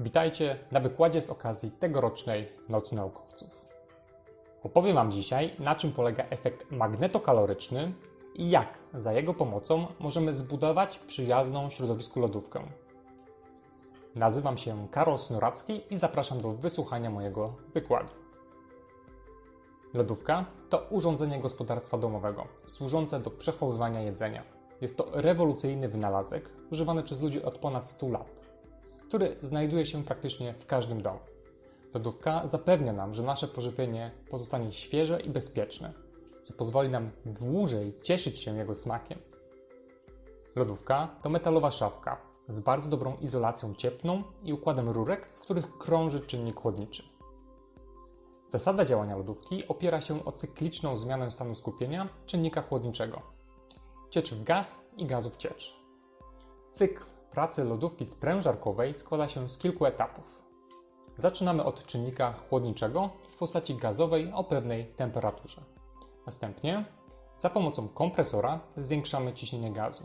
Witajcie na wykładzie z okazji tegorocznej Nocy Naukowców. Opowiem Wam dzisiaj, na czym polega efekt magnetokaloryczny i jak za jego pomocą możemy zbudować przyjazną środowisku lodówkę. Nazywam się Karol Snoracki i zapraszam do wysłuchania mojego wykładu. Lodówka to urządzenie gospodarstwa domowego służące do przechowywania jedzenia. Jest to rewolucyjny wynalazek używany przez ludzi od ponad 100 lat, który znajduje się praktycznie w każdym domu. Lodówka zapewnia nam, że nasze pożywienie pozostanie świeże i bezpieczne, co pozwoli nam dłużej cieszyć się jego smakiem. Lodówka to metalowa szafka z bardzo dobrą izolacją cieplną i układem rurek, w których krąży czynnik chłodniczy. Zasada działania lodówki opiera się o cykliczną zmianę stanu skupienia czynnika chłodniczego. Ciecz w gaz i gazu w ciecz. Cykl pracy lodówki sprężarkowej składa się z kilku etapów. Zaczynamy od czynnika chłodniczego w postaci gazowej o pewnej temperaturze. Następnie za pomocą kompresora zwiększamy ciśnienie gazu.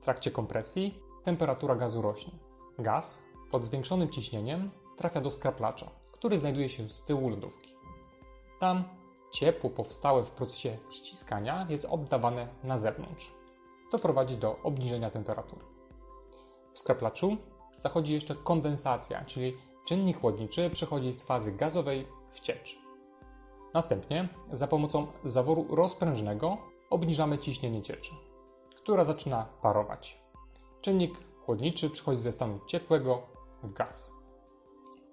W trakcie kompresji temperatura gazu rośnie. Gaz pod zwiększonym ciśnieniem trafia do skraplacza, który znajduje się z tyłu lodówki. Tam ciepło powstałe w procesie ściskania jest oddawane na zewnątrz. To prowadzi do obniżenia temperatury. W skraplaczu zachodzi jeszcze kondensacja, czyli czynnik chłodniczy przechodzi z fazy gazowej w ciecz. Następnie za pomocą zaworu rozprężnego obniżamy ciśnienie cieczy, która zaczyna parować. Czynnik chłodniczy przechodzi ze stanu ciepłego w gaz.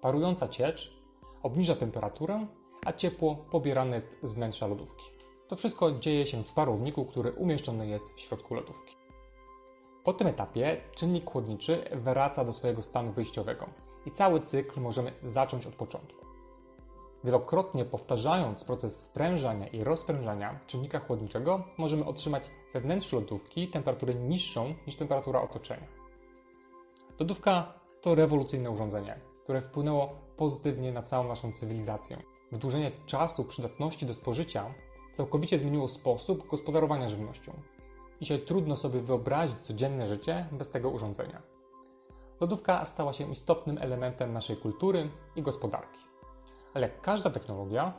Parująca ciecz obniża temperaturę, a ciepło pobierane jest z wnętrza lodówki. To wszystko dzieje się w parowniku, który umieszczony jest w środku lodówki. Po tym etapie czynnik chłodniczy wraca do swojego stanu wyjściowego i cały cykl możemy zacząć od początku. Wielokrotnie powtarzając proces sprężania i rozprężania czynnika chłodniczego, możemy otrzymać we wnętrzu lodówki temperaturę niższą niż temperatura otoczenia. Lodówka to rewolucyjne urządzenie, które wpłynęło pozytywnie na całą naszą cywilizację. Wydłużenie czasu przydatności do spożycia całkowicie zmieniło sposób gospodarowania żywnością. Dzisiaj trudno sobie wyobrazić codzienne życie bez tego urządzenia. Lodówka stała się istotnym elementem naszej kultury i gospodarki. Ale jak każda technologia,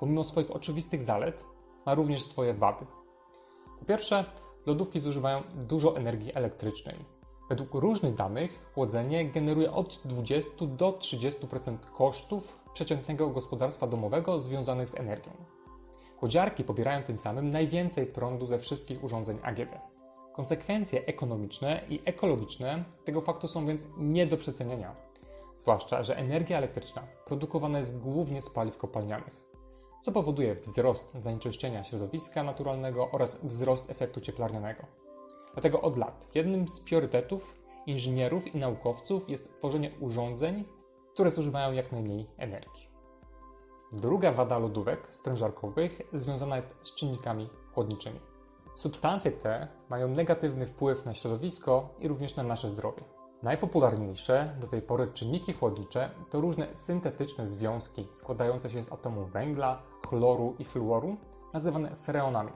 pomimo swoich oczywistych zalet, ma również swoje wady. Po pierwsze, lodówki zużywają dużo energii elektrycznej. Według różnych danych chłodzenie generuje od 20 do 30% kosztów przeciętnego gospodarstwa domowego związanych z energią. Chłodziarki pobierają tym samym najwięcej prądu ze wszystkich urządzeń AGD. Konsekwencje ekonomiczne i ekologiczne tego faktu są więc nie do przecenienia. Zwłaszcza, że energia elektryczna produkowana jest głównie z paliw kopalnianych, co powoduje wzrost zanieczyszczenia środowiska naturalnego oraz wzrost efektu cieplarnianego. Dlatego od lat jednym z priorytetów inżynierów i naukowców jest tworzenie urządzeń, które zużywają jak najmniej energii. Druga wada lodówek sprężarkowych związana jest z czynnikami chłodniczymi. Substancje te mają negatywny wpływ na środowisko i również na nasze zdrowie. Najpopularniejsze do tej pory czynniki chłodnicze to różne syntetyczne związki składające się z atomów węgla, chloru i fluoru, nazywane freonami.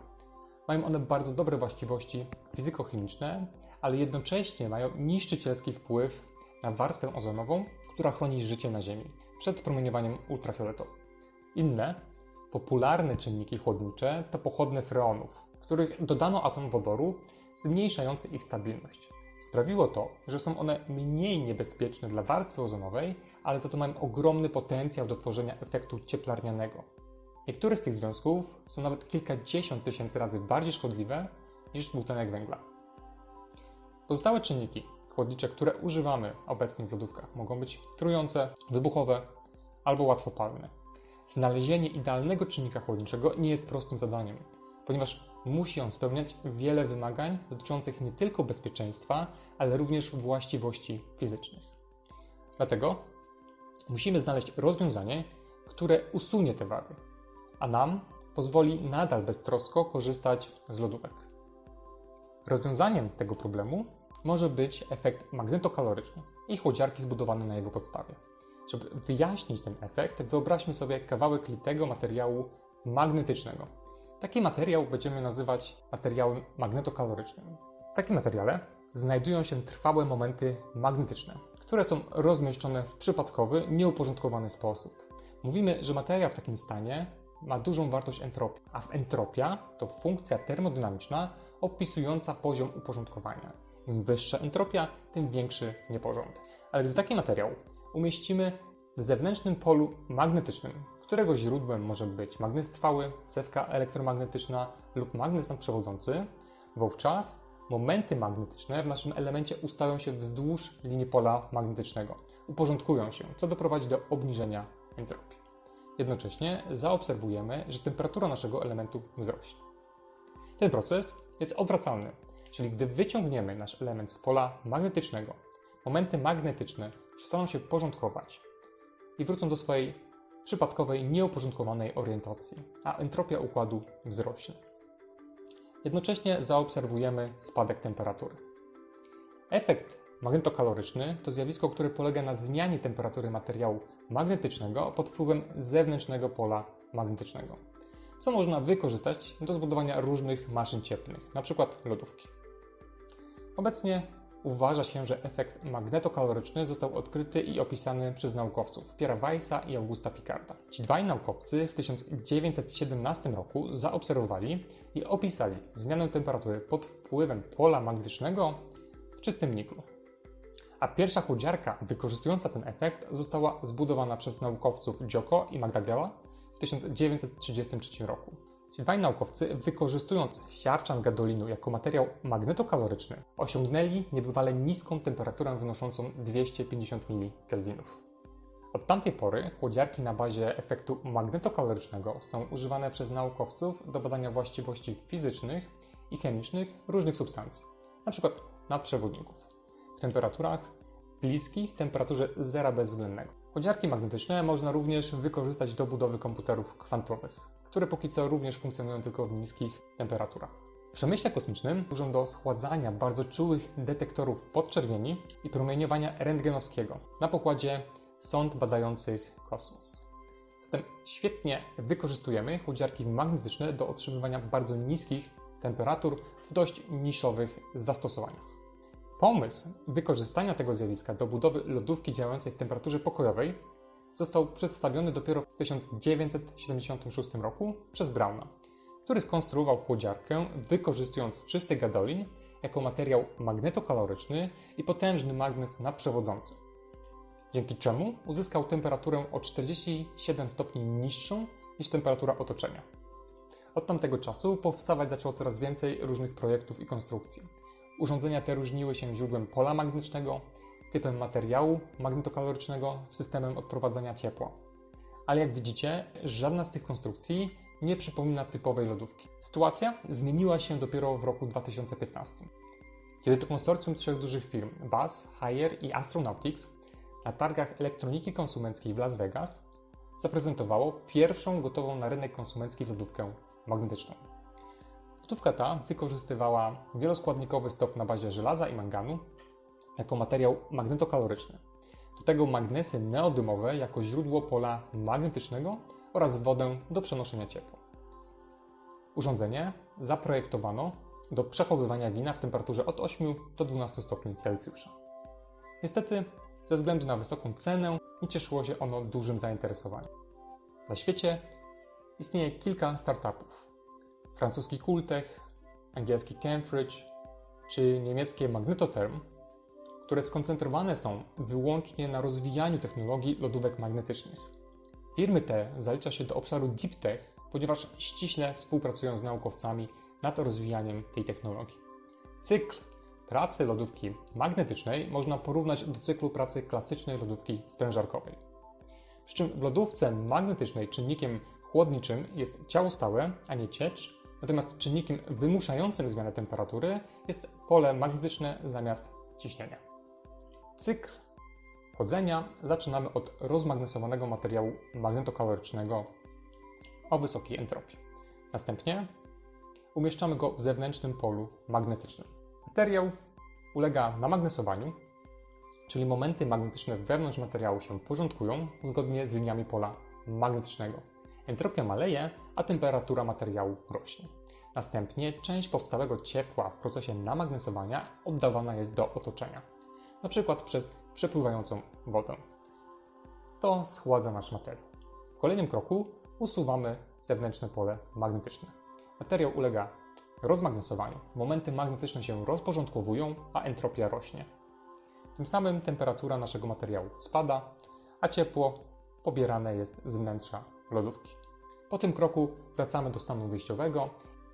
Mają one bardzo dobre właściwości fizykochemiczne, ale jednocześnie mają niszczycielski wpływ na warstwę ozonową, która chroni życie na Ziemi przed promieniowaniem ultrafioletowym. Inne, popularne czynniki chłodnicze to pochodne freonów, w których dodano atom wodoru zmniejszający ich stabilność. Sprawiło to, że są one mniej niebezpieczne dla warstwy ozonowej, ale za to mają ogromny potencjał do tworzenia efektu cieplarnianego. Niektóre z tych związków są nawet kilkadziesiąt tysięcy razy bardziej szkodliwe niż dwutlenek węgla. Pozostałe czynniki chłodnicze, które używamy obecnie w lodówkach, mogą być trujące, wybuchowe albo łatwopalne. Znalezienie idealnego czynnika chłodniczego nie jest prostym zadaniem, ponieważ musi on spełniać wiele wymagań dotyczących nie tylko bezpieczeństwa, ale również właściwości fizycznych. Dlatego musimy znaleźć rozwiązanie, które usunie te wady, a nam pozwoli nadal beztrosko korzystać z lodówek. Rozwiązaniem tego problemu może być efekt magnetokaloryczny i chłodziarki zbudowane na jego podstawie. Żeby wyjaśnić ten efekt, wyobraźmy sobie kawałek litego materiału magnetycznego. Taki materiał będziemy nazywać materiałem magnetokalorycznym. W takim materiale znajdują się trwałe momenty magnetyczne, które są rozmieszczone w przypadkowy, nieuporządkowany sposób. Mówimy, że materia w takim stanie ma dużą wartość entropii, a entropia to funkcja termodynamiczna opisująca poziom uporządkowania. Im wyższa entropia, tym większy nieporządek. Ale gdy taki materiał umieścimy w zewnętrznym polu magnetycznym, którego źródłem może być magnes trwały, cewka elektromagnetyczna lub magnes nadprzewodzący, wówczas momenty magnetyczne w naszym elemencie ustawią się wzdłuż linii pola magnetycznego, uporządkują się, co doprowadzi do obniżenia entropii. Jednocześnie zaobserwujemy, że temperatura naszego elementu wzrośnie. Ten proces jest odwracalny, czyli gdy wyciągniemy nasz element z pola magnetycznego, momenty magnetyczne przestaną się porządkować i wrócą do swojej przypadkowej, nieuporządkowanej orientacji, a entropia układu wzrośnie. Jednocześnie zaobserwujemy spadek temperatury. Efekt magnetokaloryczny to zjawisko, które polega na zmianie temperatury materiału magnetycznego pod wpływem zewnętrznego pola magnetycznego, co można wykorzystać do zbudowania różnych maszyn cieplnych, np. lodówki. Obecnie uważa się, że efekt magnetokaloryczny został odkryty i opisany przez naukowców Pierre'a Weissa i Augusta Picarda. Ci dwaj naukowcy w 1917 roku zaobserwowali i opisali zmianę temperatury pod wpływem pola magnetycznego w czystym niklu. A pierwsza chłodziarka wykorzystująca ten efekt została zbudowana przez naukowców Giocco i Magdagela w 1933 roku. Dwaj naukowcy, wykorzystując siarczan gadolinu jako materiał magnetokaloryczny, osiągnęli niebywale niską temperaturę wynoszącą 250 mK. Od tamtej pory chłodziarki na bazie efektu magnetokalorycznego są używane przez naukowców do badania właściwości fizycznych i chemicznych różnych substancji, np. nadprzewodników, w temperaturach bliskich temperaturze zera bezwzględnego. Chłodziarki magnetyczne można również wykorzystać do budowy komputerów kwantowych, które póki co również funkcjonują tylko w niskich temperaturach. W przemyśle kosmicznym służą do schładzania bardzo czułych detektorów podczerwieni i promieniowania rentgenowskiego na pokładzie sond badających kosmos. Zatem świetnie wykorzystujemy chłodziarki magnetyczne do otrzymywania bardzo niskich temperatur w dość niszowych zastosowaniach. Pomysł wykorzystania tego zjawiska do budowy lodówki działającej w temperaturze pokojowej został przedstawiony dopiero w 1976 roku przez Brauna, który skonstruował chłodziarkę wykorzystując czysty gadolin jako materiał magnetokaloryczny i potężny magnes nadprzewodzący. Dzięki czemu uzyskał temperaturę o 47 stopni niższą niż temperatura otoczenia. Od tamtego czasu powstawać zaczęło coraz więcej różnych projektów i konstrukcji. Urządzenia te różniły się źródłem pola magnetycznego, typem materiału magnetokalorycznego, systemem odprowadzania ciepła. Ale jak widzicie, żadna z tych konstrukcji nie przypomina typowej lodówki. Sytuacja zmieniła się dopiero w roku 2015, kiedy to konsorcjum trzech dużych firm BAS, Haier i Astronautics na targach elektroniki konsumenckiej w Las Vegas zaprezentowało pierwszą gotową na rynek konsumencki lodówkę magnetyczną. Lodówka ta wykorzystywała wieloskładnikowy stok na bazie żelaza i manganu jako materiał magnetokaloryczny. Do tego magnesy neodymowe jako źródło pola magnetycznego oraz wodę do przenoszenia ciepła. Urządzenie zaprojektowano do przechowywania wina w temperaturze od 8 do 12 stopni Celsjusza. Niestety, ze względu na wysoką cenę, nie cieszyło się ono dużym zainteresowaniem. Na świecie istnieje kilka startupów. Francuski Cooltech, angielski Cambridge czy niemieckie Magnetotherm, które skoncentrowane są wyłącznie na rozwijaniu technologii lodówek magnetycznych. Firmy te zalicza się do obszaru Deep Tech, ponieważ ściśle współpracują z naukowcami nad rozwijaniem tej technologii. Cykl pracy lodówki magnetycznej można porównać do cyklu pracy klasycznej lodówki sprężarkowej. Przy czym w lodówce magnetycznej czynnikiem chłodniczym jest ciało stałe, a nie ciecz, natomiast czynnikiem wymuszającym zmianę temperatury jest pole magnetyczne zamiast ciśnienia. Cykl chłodzenia zaczynamy od rozmagnesowanego materiału magnetokalorycznego o wysokiej entropii. Następnie umieszczamy go w zewnętrznym polu magnetycznym. Materiał ulega namagnesowaniu, czyli momenty magnetyczne wewnątrz materiału się porządkują zgodnie z liniami pola magnetycznego. Entropia maleje, a temperatura materiału rośnie. Następnie część powstałego ciepła w procesie namagnesowania oddawana jest do otoczenia, np. przez przepływającą wodę. To schładza nasz materiał. W kolejnym kroku usuwamy zewnętrzne pole magnetyczne. Materiał ulega rozmagnesowaniu. Momenty magnetyczne się rozporządkowują, a entropia rośnie. Tym samym temperatura naszego materiału spada, a ciepło pobierane jest z wnętrza lodówki. Po tym kroku wracamy do stanu wyjściowego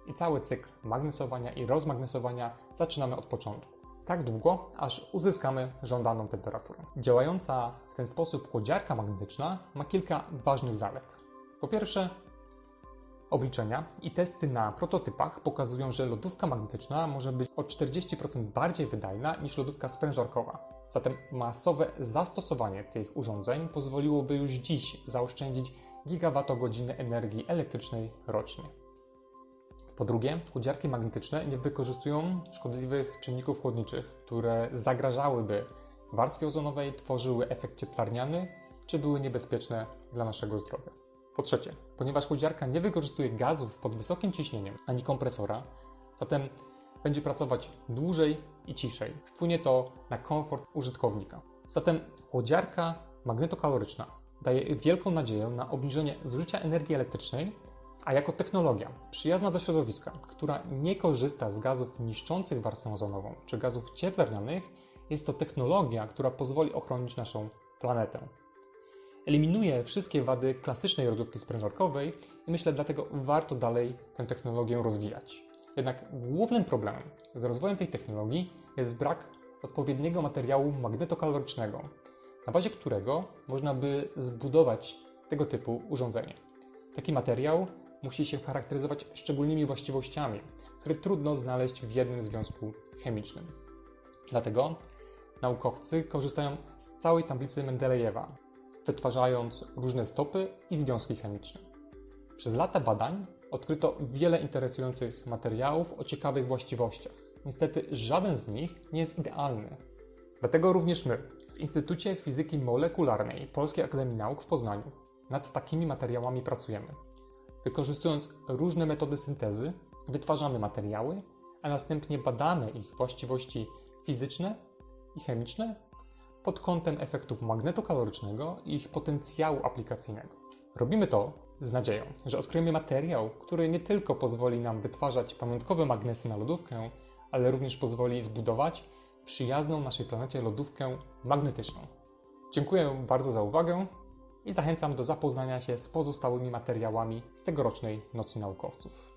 i cały cykl magnesowania i rozmagnesowania zaczynamy od początku. Tak długo, aż uzyskamy żądaną temperaturę. Działająca w ten sposób chłodziarka magnetyczna ma kilka ważnych zalet. Po pierwsze, Obliczenia i testy na prototypach pokazują, że lodówka magnetyczna może być o 40% bardziej wydajna niż lodówka sprężarkowa. Zatem masowe zastosowanie tych urządzeń pozwoliłoby już dziś zaoszczędzić gigawattogodziny energii elektrycznej rocznie. Po drugie, chłodziarki magnetyczne nie wykorzystują szkodliwych czynników chłodniczych, które zagrażałyby warstwie ozonowej, tworzyły efekt cieplarniany czy były niebezpieczne dla naszego zdrowia. Po trzecie, ponieważ chłodziarka nie wykorzystuje gazów pod wysokim ciśnieniem ani kompresora, zatem będzie pracować dłużej i ciszej. Wpłynie to na komfort użytkownika. Zatem chłodziarka magnetokaloryczna daje wielką nadzieję na obniżenie zużycia energii elektrycznej, a jako technologia przyjazna do środowiska, która nie korzysta z gazów niszczących warstwę ozonową czy gazów cieplarnianych, jest to technologia, która pozwoli ochronić naszą planetę. Eliminuje wszystkie wady klasycznej lodówki sprężarkowej i myślę dlatego warto dalej tę technologię rozwijać. Jednak głównym problemem z rozwojem tej technologii jest brak odpowiedniego materiału magnetokalorycznego, na bazie którego można by zbudować tego typu urządzenie. Taki materiał musi się charakteryzować szczególnymi właściwościami, które trudno znaleźć w jednym związku chemicznym. Dlatego naukowcy korzystają z całej tablicy Mendelejewa, wytwarzając różne stopy i związki chemiczne. Przez lata badań odkryto wiele interesujących materiałów o ciekawych właściwościach. Niestety żaden z nich nie jest idealny. Dlatego również my w Instytucie Fizyki Molekularnej Polskiej Akademii Nauk w Poznaniu nad takimi materiałami pracujemy. Wykorzystując różne metody syntezy, wytwarzamy materiały, a następnie badamy ich właściwości fizyczne i chemiczne pod kątem efektu magnetokalorycznego i ich potencjału aplikacyjnego. Robimy to z nadzieją, że odkryjemy materiał, który nie tylko pozwoli nam wytwarzać pamiątkowe magnesy na lodówkę, ale również pozwoli zbudować przyjazną naszej planecie lodówkę magnetyczną. Dziękuję bardzo za uwagę i zachęcam do zapoznania się z pozostałymi materiałami z tegorocznej Nocy Naukowców.